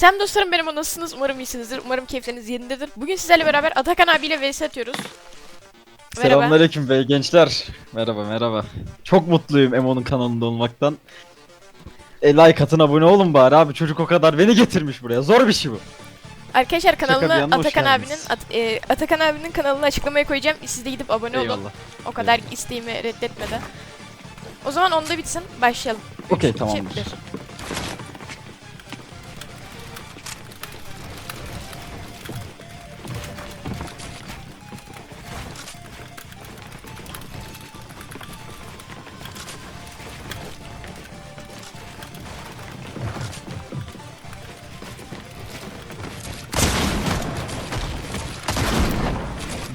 Selam dostlarım benim o nasılsınız? Umarım iyisinizdir. Umarım keyifleriniz yerindedir. Bugün sizlerle beraber Atakan abiyle vs atıyoruz. Selamünaleyküm bey gençler. Merhaba merhaba. Çok mutluyum Emo'nun kanalında olmaktan. E like atın abone olun bari abi çocuk o kadar beni getirmiş buraya. Zor bir şey bu. Arkadaşlar kanalına yana, Atakan abinin. At- e, Atakan abinin kanalını açıklamaya koyacağım. Siz de gidip abone olun. Eyvallah. O kadar isteğimi reddetmeden. O zaman onda bitsin. Başlayalım. Okey tamamdır. bir.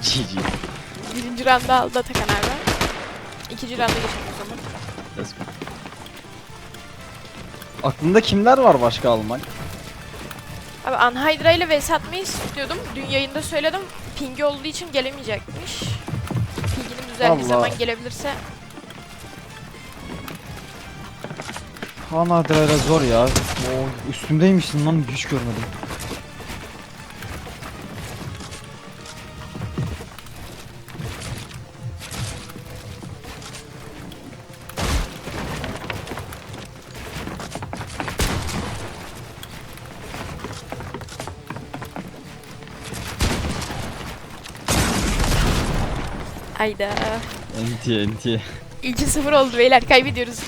GG. Birinci rounda aldı Atakan abi. İkinci rounda geçelim o zaman. Let's go. Aklında kimler var başka almak? Abi Anhydra ile vs atmayı istiyordum. Dün yayında söyledim. Pingi olduğu için gelemeyecekmiş. Pinginin düzeldiği Allah. zaman gelebilirse Kaan Adrera zor ya. Oo, üstümdeymişsin lan hiç görmedim. Ayda. NT NT. 2-0 oldu beyler kaybediyoruz.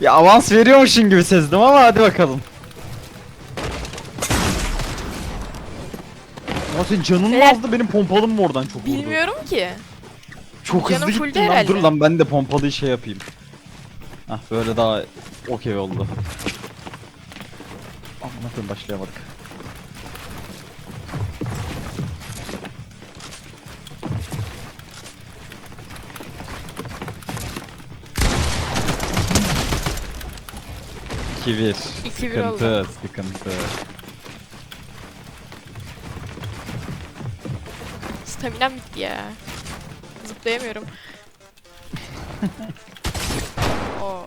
Ya avans veriyormuşsun gibi sezdim ama hadi bakalım. Ama senin canın mı Beyler- azdı benim pompalım mı oradan çok vurdu? Bilmiyorum ki. Çok Canım hızlı full gittim lan herhalde. dur lan ben de pompalıyı şey yapayım. Hah böyle daha okey oldu. Koyayım başlayamadık. İki bir. 2-1 oldu. Sıkıntı, sıkıntı. Staminam bitti ya. Zıplayamıyorum. Oo.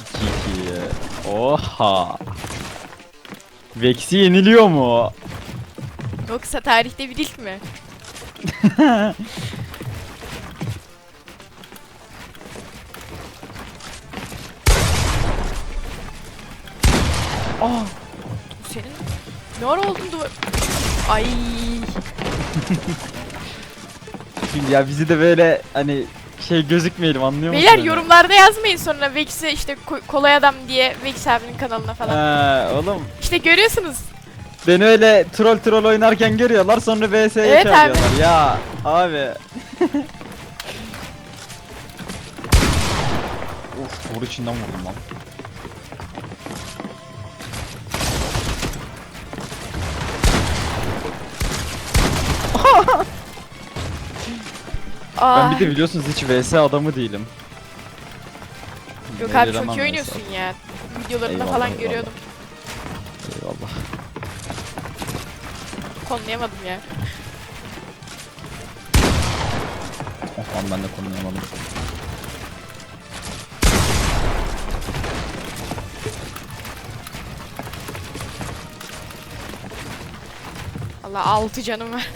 İki iki. Oha. Vex'i yeniliyor mu? Yoksa tarihte bir ilk mi? Bu senin ne ara oldun duvar? Ay. Şimdi ya bizi de böyle hani şey gözükmeyelim anlıyor musun? Beyler hani? yorumlarda yazmayın sonra Vex'i işte ko- kolay adam diye Vex abinin kanalına falan. Ha, oğlum İşte görüyorsunuz. Beni öyle troll troll oynarken görüyorlar sonra VS'ye Evet abi. çağırıyorlar. Ya abi. of doğru içinden vurdum lan. Aa. Ben bir de biliyorsunuz hiç VS adamı değilim. Yok abi çok iyi oynuyorsun ya. Videolarında Eyvallah, falan eyvallah. görüyordum. Eyvallah. Konlayamadım ya. Lan ben de konuyamadım. Allah 6 canım var.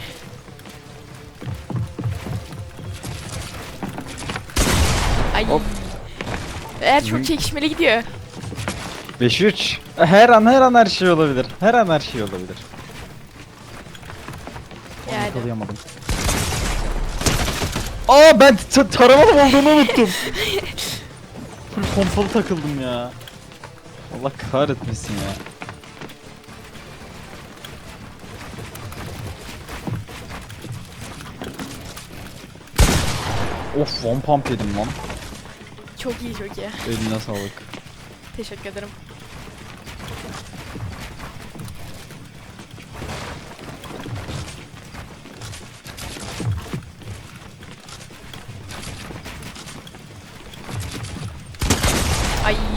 Ay. Hop. Eğer çok çekişmeli gidiyor. 5-3. Her an her an her şey olabilir. Her an her şey olabilir. Yakalayamadım. Aa ben taramalı olduğunu unuttum. Full pompalı takıldım ya. Allah kahretmesin ya. Of one pump yedim lan. Çok iyi çok iyi. Eline sağlık. Teşekkür ederim.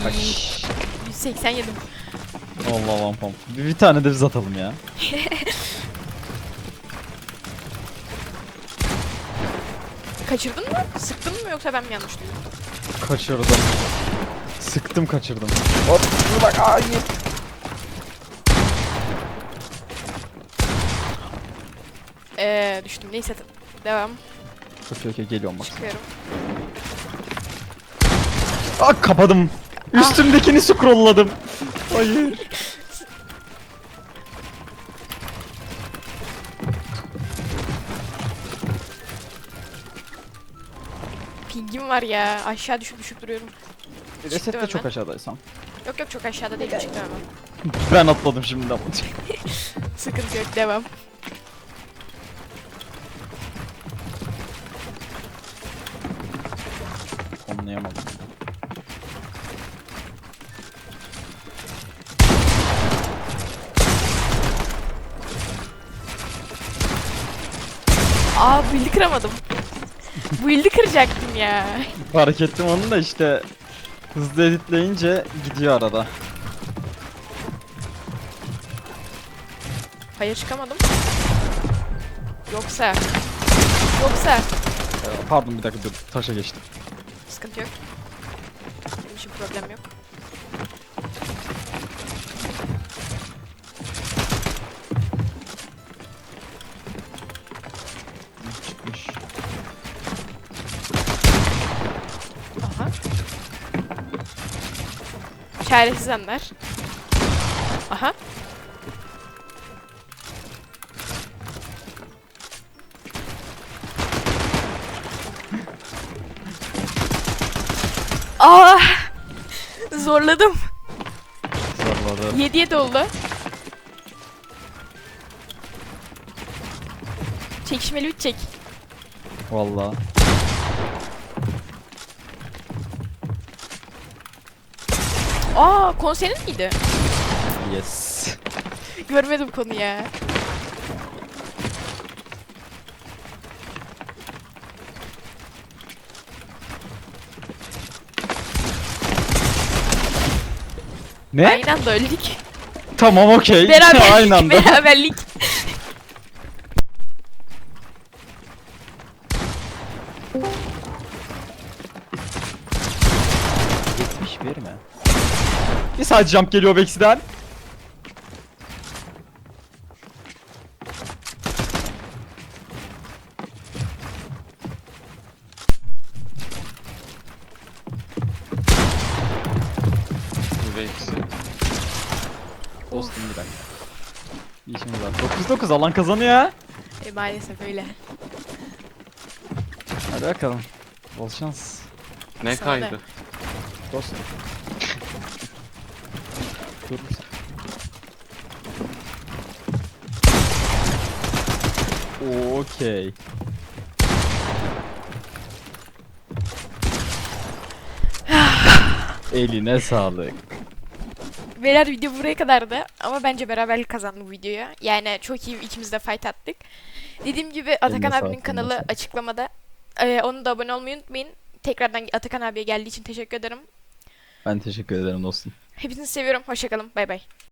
Ay. 187. Allah one pump. Bir, bir tane de biz atalım ya. Kaçırdın mı? Sıktın mı yoksa ben mi yanlış duydum? Kaçırdım. Sıktım kaçırdım. Hop dur bak hayır. Ee, düştüm. Neyse devam. Okey okey geliyorum bak. Çıkıyorum. Aa kapadım. Üstümdekini scrolladım. Hayır. Pingim var ya. Aşağı düşüp düşüp duruyorum. Reset de çok aşağıdaysam. Yok yok çok aşağıda değil çıktı hemen. Ben atladım şimdi ama. Sıkıntı yok devam. Anlayamadım. Aa build'i kıramadım. build'i kıracaktım ya. Fark ettim onu da işte hızlı editleyince gidiyor arada. Hayır çıkamadım. Yoksa. Yoksa. Ee, Pardon bir dakika dur taşa geçtim. Sıkıntı yok. Benim için problem yok. Çaresiz anlar. Aha. Aa! Zorladım. Zorladı. 7'ye doldu. Çekişmeli bitecek. Valla. Aa, konu senin miydi? Yes. Görmedim konu ya. Ne? Aynı anda öldük. Tamam okey. Beraberlik, Aynı anda. beraberlik. Yetmiş verme. Bir saat jump geliyor Bexi'den. Vex. Dostum bir dakika. İşimiz var. 9-9 alan kazanıyor. E, maalesef öyle. Hadi bakalım. Bol şans. Ne Sana da. kaydı? Dostum. Dur bir saniye. Okey. Eline sağlık. Beyler video buraya kadardı ama bence beraberlik kazandı bu videoya. Yani çok iyi ikimiz de fight attık. Dediğim gibi Atakan abinin kanalı sağlık. açıklamada. Ee, onu da abone olmayı unutmayın. Tekrardan Atakan abiye geldiği için teşekkür ederim. Ben teşekkür ederim dostum. Hepinizi seviyorum. Hoşçakalın. Bay bay.